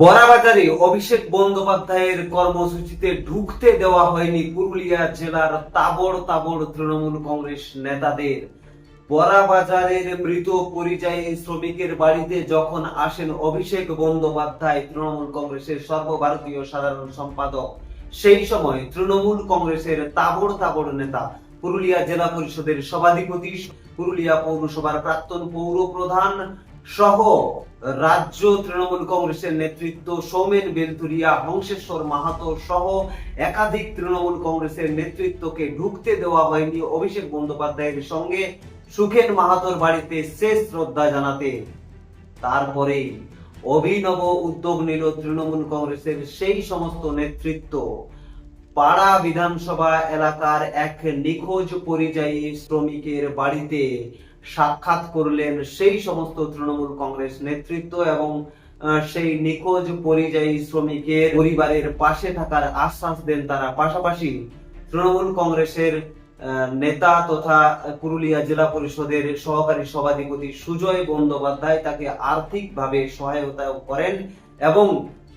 বরাবাজারে অভিষেক বন্দ্যোপাধ্যায়ের কর্মসূচিতে ঢুকতে দেওয়া হয়নি পুরুলিয়া জেলার তাবড় তাবড় তৃণমূল কংগ্রেস নেতাদের। বরাবাজারের মৃত পরিযায়ী শ্রমিকের বাড়িতে যখন আসেন অভিষেক বন্দ্যোপাধ্যায়, তৃণমূল কংগ্রেসের সর্বভারতীয় সাধারণ সম্পাদক, সেই সময় তৃণমূল কংগ্রেসের তাবড় তাবড় নেতা পুরুলিয়া জেলা পরিষদের সভাধিপতি, পুরুলিয়া পৌরসভার প্রাক্তন পৌর প্রধান সহ রাজ্য তৃণমূল কংগ্রেসের নেতৃত্ব সৌমেন বেলতুরিয়া, হংসেশ্বর মাহাতো সহ একাধিক তৃণমূল কংগ্রেসের নেতৃত্বকে ঢুকতে দেওয়া হয়নি অভিষেক বন্দ্যোপাধ্যায়ের সঙ্গে। সুখেন মাহাতোর বাড়িতে শেষ শ্রদ্ধা জানাতে। তারপরে অভিনব উদ্যোগ নিল তৃণমূল কংগ্রেসের সেই সমস্ত নেতৃত্ব। পাড়া বিধানসভা এলাকার এক নিখোঁজ পরিযায়ী শ্রমিকের বাড়িতে সাক্ষাৎ করলেন সেই সমস্ত তৃণমূল কংগ্রেস নেতৃত্ব এবং সেই নিখোঁজ পরিযায়ী শ্রমিকের পরিবারের পাশে থাকার আশ্বাস দেন তারা। পাশাপাশি তৃণমূল কংগ্রেসের নেতা তথা পুরুলিয়া জেলা পরিষদের সহকারী সভাধিপতি সুজয় বন্দ্যোপাধ্যায় তাকে আর্থিকভাবে সহায়তা করেন এবং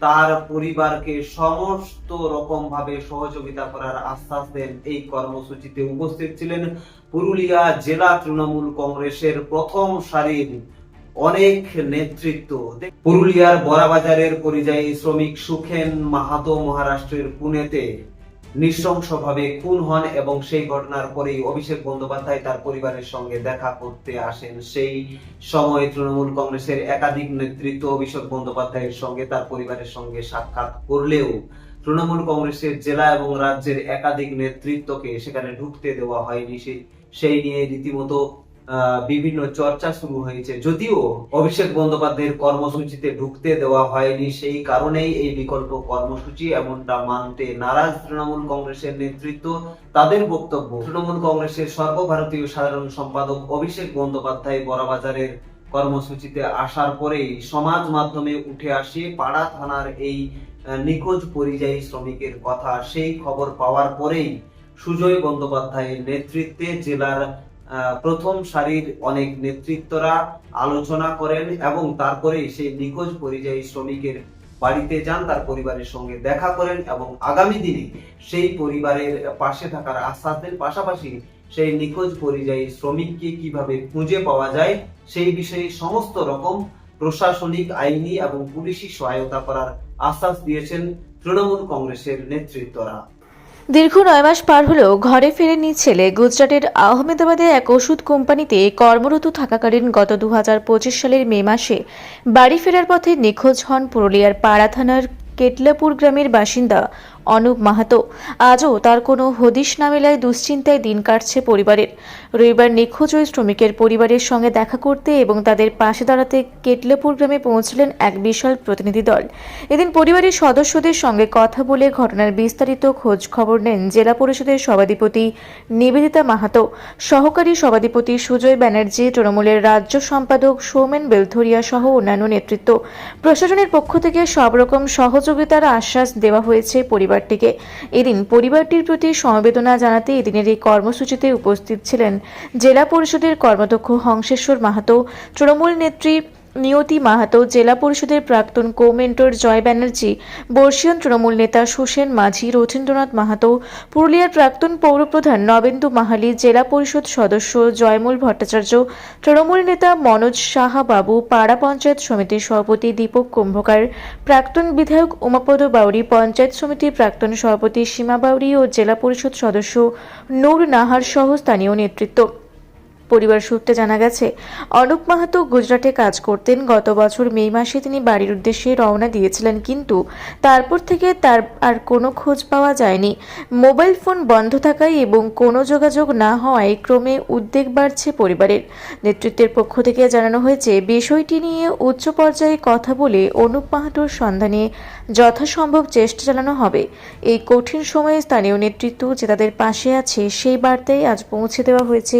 তার পরিবারকে সমস্ত রকম ভাবে সহযোগিতা করার আশ্বাস দেন এই কর্মসূচিতে উপস্থিত ছিলেন পুরুলিয়া জেলা তৃণমূল কংগ্রেসের প্রথম সারির অনেক নেতৃত্ব। পুরুলিয়ার বড়াবাজারের পরিযায়ী শ্রমিক সুখেন মাহাতো মহারাষ্ট্রের পুনেতে নৃশংসভাবে খুন হন এবং সেই ঘটনার পরেই অভিষেক বন্দ্যোপাধ্যায় তার পরিবারের সঙ্গে দেখা করতে আসেন। সেই সময় তৃণমূল কংগ্রেসের একাধিক নেতৃত্ব অভিষেক বন্দ্যোপাধ্যায়ের সঙ্গে তার পরিবারের সঙ্গে সাক্ষাৎ করলেও তৃণমূল কংগ্রেসের জেলা এবং রাজ্যের একাধিক নেতৃত্বকে সেখানে ঢুকতে দেওয়া হয়নি। সেই নিয়ে রীতিমতো বিভিন্ন চর্চা শুরু হয়েছে। যদিও অভিষেক বন্দ্যোপাধ্যায়ের কর্মসূচিতে ঢুকতে দেওয়া হয়নি, সেই কারণেই এই বিকল্প কর্মসূচি এমনটা মানতে নারাজ তৃণমূল কংগ্রেসের নেতৃত্ব। তাদের বক্তব্য, তৃণমূল কংগ্রেসের সর্বভারতীয় সাধারণ সম্পাদক অভিষেক বন্দ্যোপাধ্যায় বড়বাজারের কর্মসূচিতে আসার পরেই সমাজ মাধ্যমে উঠে আসে পাড়া থানার এই নিখোঁজ পরিযায়ী শ্রমিকের কথা। সেই খবর পাওয়ার পরেই সুজয় বন্দ্যোপাধ্যায়ের নেতৃত্বে জেলার প্রথম সারির অনেক নেতৃত্বরা আলোচনা করেন এবং তারপরে সেই নিখোঁজ পরিযায়ী শ্রমিকের বাড়িতে যান, তার পরিবারের সঙ্গে দেখা করেন এবং আগামী দিনে সেই পরিবারের পাশে থাকার আশ্বাস দেন। পাশাপাশি সেই নিখোঁজ পরিযায়ী শ্রমিককে কীভাবে খুঁজে পাওয়া যায় সেই বিষয়ে সমস্ত রকম প্রশাসনিক আইনি এবং পুলিশি সহায়তা করার আশ্বাস দিয়েছেন তৃণমূল কংগ্রেসের নেতৃত্বরা। দীর্ঘ নয় মাস পার হলেও ঘরে ফেরেনি ছেলে। গুজরাটের আহমেদাবাদে এক ওষুধ কোম্পানিতে কর্মরত থাকাকালীন গত দু হাজার পঁচিশ সালের মে মাসে বাড়ি ফেরার পথে নিখোঁজ হন পুরুলিয়ার পাড়া থানার কেটলাপুর গ্রামের বাসিন্দা অনুপ মাহাতো। আজও তার কোনো হদিশ না মেলায় দুশ্চিন্তায় দিন কাটছে পরিবারের। রবিবার নিখোঁজ ওই শ্রমিকের পরিবারের সঙ্গে দেখা করতে এবং তাদের পাশে দাঁড়াতে কেটলাপুর গ্রামে পৌঁছলেন এক বিশাল প্রতিনিধি দল। এদিন পরিবারের সদস্যদের সঙ্গে কথা বলে ঘটনার বিস্তারিত খোঁজ খবর নেন জেলা পরিষদের সভাধিপতি নিবেদিতা মাহাতো। সহকারী সভাধিপতি সুজয় ব্যানার্জি, তৃণমূলের রাজ্য সম্পাদক সৌমেন বেলথরিয়া সহ অন্যান্য নেতৃত্ব। প্রশাসনের পক্ষ থেকে সব রকম সহযোগিতার আশ্বাস দেওয়া হয়েছে পরিবারটিকে। এদিন পরিবারটির প্রতি সমবেদনা জানাতে এদিনের এই কর্মসূচিতে উপস্থিত ছিলেন জেলা পরিষদের কর্মাধ্যক্ষ হংসেশ্বর মাহাতো, তৃণমূল নেত্রী নিয়তি মাহাতো জেলা পরিষদের প্রাক্তন কো-মেন্টর জয় ব্যানার্জি, বর্ষিয়ান তৃণমূল নেতা সুসেন মাঝি, রথীন্দ্রনাথ মাহাতো, পুরুলিয়ার প্রাক্তন পৌরপ্রধান নবেন্দু মাহালি, জেলা পরিষদ সদস্য জয়মূল ভট্টাচার্য, তৃণমূল নেতা মনোজ সাহা বাবু পাড়া পঞ্চায়েত সমিতির সভাপতি দীপক কুম্ভকার, প্রাক্তন বিধায়ক উমাপদ বাউরি, পঞ্চায়েত সমিতির প্রাক্তন সভাপতি সীমা বাউরি ও জেলা পরিষদ সদস্য নূর নাহার সহ স্থানীয় নেতৃত্ব। পরিবার সূত্রে জানা গেছে অনুপ মাহাতো গুজরাটে কাজ করতেন। গত বছর মে মাসে তিনি বাড়ির উদ্দেশ্যে রওনা দিয়েছিলেন, কিন্তু তারপর থেকে তার আর কোনো খোঁজ পাওয়া যায়নি। মোবাইল ফোন বন্ধ থাকায় এবং কোনো যোগাযোগ না হওয়ায় ক্রমে উদ্বেগ বাড়ছে পরিবারের। নেতৃত্বের পক্ষ থেকে জানানো হয়েছে, বিষয়টি নিয়ে উচ্চ পর্যায়ে কথা বলে অনুপ মাহাতোর সন্ধানে যথাসম্ভব চেষ্টা চালানো হবে। এই কঠিন সময়ে স্থানীয় নেতৃত্ব যে তাদের পাশে আছে, সেই বার্তাই আজ পৌঁছে দেওয়া হয়েছে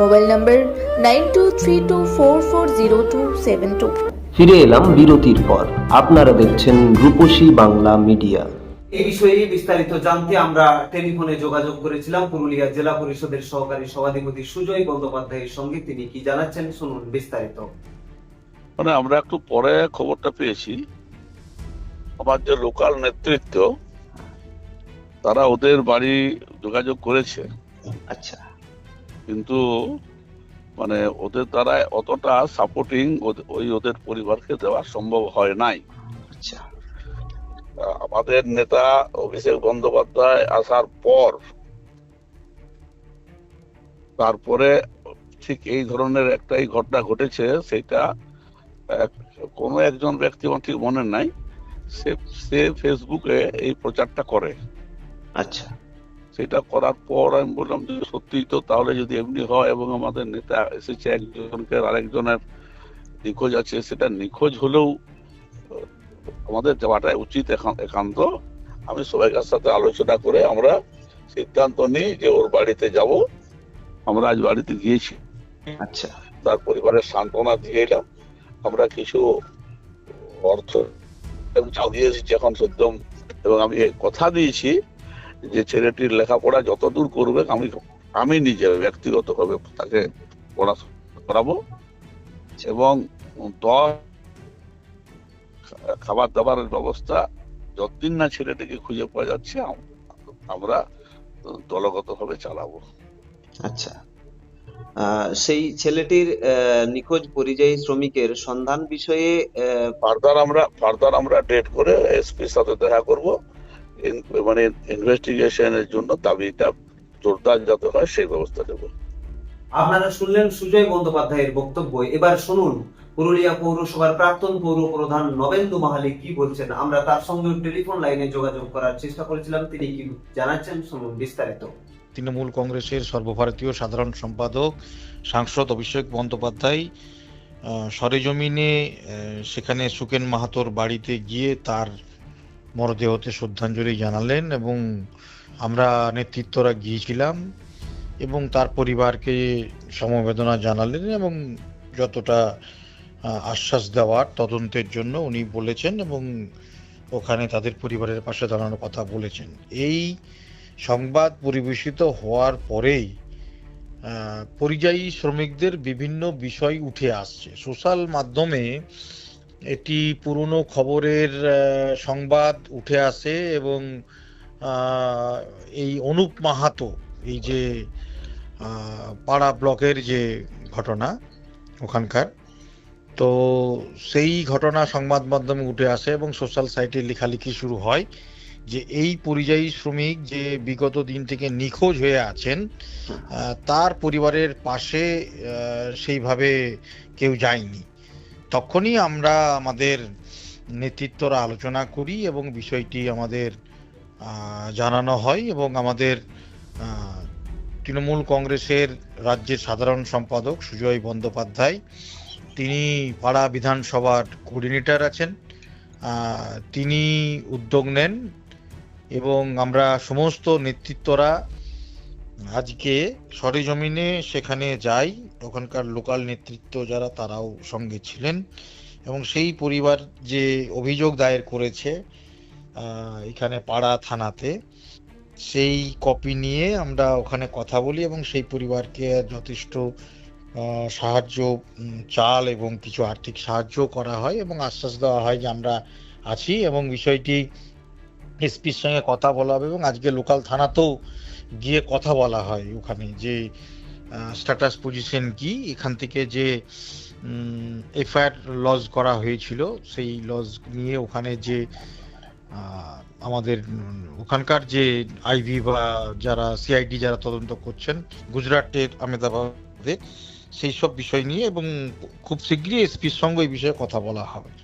Mobile number nine two three two four four zero two seven two. ফিরে এলাম বিরতির পর। আপনারা দেখছেন রূপসী বাংলা মিডিয়া। এই বিষয়ে বিস্তারিত জানতে আমরা টেলিফোনে যোগাযোগ করেছিলাম পুরুলিয়া জেলা পরিষদের সহকারী সভাধিপতি সুজয় বন্দ্যোপাধ্যায়ের সঙ্গে। তিনি কি জানাচ্ছেন? শুনুন বিস্তারিত। মানে আমরা একটু পরে খবরটা পেয়েছি। আমার যে লোকাল নেতৃত্ব তারা ওদের বাড়ি যোগাযোগ করেছে। আচ্ছা। কিন্তু মানে ওদের দ্বারা অতটা সাপোর্টিং ওই ওদের পরিবারকে দেওয়া সম্ভব হয় নাই। আচ্ছা। আমাদের নেতা অভিষেক বন্দ্যোপাধ্যায় আসার পর তারপরে ঠিক এই ধরনের একটাই ঘটনা ঘটেছে সেটা কোনো একজন ব্যক্তি আমার ঠিক মনে নাই সে সে ফেসবুকে এই প্রচারটা করে। আচ্ছা। সেটা করার পর আমি বললাম যে সত্যি তো তাহলে যদি এমনি হয় এবং আমাদের নেতা এসেছে একজনকে আরেকজনের নিখোঁজ আছে সেটা নিখোঁজ হলেও আমাদের যাওয়াটা উচিত এখন- একান্ত। আমি সবাইকার সাথে আলোচনা করে আমরা সিদ্ধান্ত নিই যে ওর বাড়িতে যাব। আমরা আজ বাড়িতে গিয়েছি। আচ্ছা। তার পরিবারের সান্ত্বনা দিয়ে এলাম। আমরা কিছু অর্থ দিয়ে এসেছি এখন সদ্যম এবং আমি কথা দিয়েছি যে ছেলেটির লেখাপড়া যতদূর করবে আমি আমি নিজে ব্যক্তিগতভাবে তাকে পড়াশোনা করাবো এবং দশ খাবার দাবারের ব্যবস্থা যতদিন না ছেলেটিকে খুঁজে পাওয়া যাচ্ছে আম- আমরা দলগতভাবে চালাবো। আচ্ছা। আহ, সেই ছেলেটির আহ, নিখোঁজ পরিযায়ী শ্রমিকের সন্ধান বিষয়ে ফার্দার আমরা ফার্দার আমরা ডেট করে এসপির সাথে দেখা করব। মানে ইনভেস্টিগেশনের জন্য দাবিটা জোরদার যাতে হয় সেই ব্যবস্থা নেব। আপনারা শুনলেন সুজয় বন্দ্যোপাধ্যায়ের বক্তব্য। এবার শুনুন পুরুলিয়া পৌরসভার প্রাক্তন পৌর প্রধান নবেন্দু মাহালি কি বলছেন? আমরা তার সঙ্গে টেলিফোন লাইনে যোগাযোগ করার চেষ্টা করেছিলাম তিনি কি জানাচ্ছেন? শুনুন বিস্তারিত। তৃণমূল কংগ্রেসের সর্বভারতীয় সাধারণ সম্পাদক সাংসদ অভিষেক বন্দ্যোপাধ্যায় আহ, সরেজমিনে আহ, সেখানে সুকেন মাহাতোর বাড়িতে গিয়ে তার মরদেহতে শ্রদ্ধাঞ্জলি জানালেন এবং আমরা নেতৃত্বরা গিয়েছিলাম এবং তার পরিবারকে সমবেদনা জানালেন এবং যতটা আশ্বাস দেওয়ার তদন্তের জন্য উনি বলেছেন এবং ওখানে তাদের পরিবারের পাশে দাঁড়ানোর কথা বলেছেন। এই সংবাদ পরিবেশিত হওয়ার পরেই পরিযায়ী শ্রমিকদের বিভিন্ন বিষয় উঠে আসছে। সোশ্যাল মাধ্যমে এটি পুরনো খবরের সংবাদ উঠে আসে এবং এই অনুপ মাহাতো, এই যে পাড়া ব্লকের যে ঘটনা ওখানকার, তো সেই ঘটনা সংবাদ মাধ্যমে উঠে আসে এবং সোশ্যাল সাইটে লেখালেখি শুরু হয় যে এই পরিযায়ী শ্রমিক যে বিগত দিন থেকে নিখোঁজ হয়ে আছেন তার পরিবারের পাশে সেইভাবে কেউ যায়নি। তখনই আমরা আমাদের নেতৃত্বরা আলোচনা করি এবং বিষয়টি আমাদের জানানো হয় এবং আমাদের তৃণমূল কংগ্রেসের রাজ্যের সাধারণ সম্পাদক সুজয় বন্দ্যোপাধ্যায়, তিনি পাড়া বিধানসভার কোঅর্ডিনেটর আছেন তিনি উদ্যোগ নেন এবং আমরা সমস্ত নেতৃত্বরা আজকে সরেজমিনে সেখানে যাই। ওখানকার লোকাল নেতৃত্ব যারা, তারাও সঙ্গে ছিলেন এবং সেই পরিবার যে অভিযোগ দায়ের করেছে এখানে পাড়া থানাতে, সেই কপি নিয়ে আমরা ওখানে কথা বলি এবং সেই পরিবারকে যথেষ্ট সাহায্য চাল এবং কিছু আর্থিক সাহায্য করা হয় এবং আশ্বাস দেওয়া হয় যে আমরা আছি এবং বিষয়টি এসপির সঙ্গে কথা বলা হবে এবং আজকে লোকাল থানাতেও গিয়ে কথা বলা হয় ওখানে যে স্ট্যাটাস পজিশন কি, এখান থেকে যে এফআইআর লজ করা হয়েছিল, সেই লজ নিয়ে ওখানে যে আমাদের ওখানকার যে আইভি বা যারা সিআইডি যারা তদন্ত করছেন গুজরাটের আহমেদাবাদে, সেই সব বিষয় নিয়ে এবং খুব শীঘ্রই এসপির সঙ্গে এই বিষয়ে কথা বলা হবে।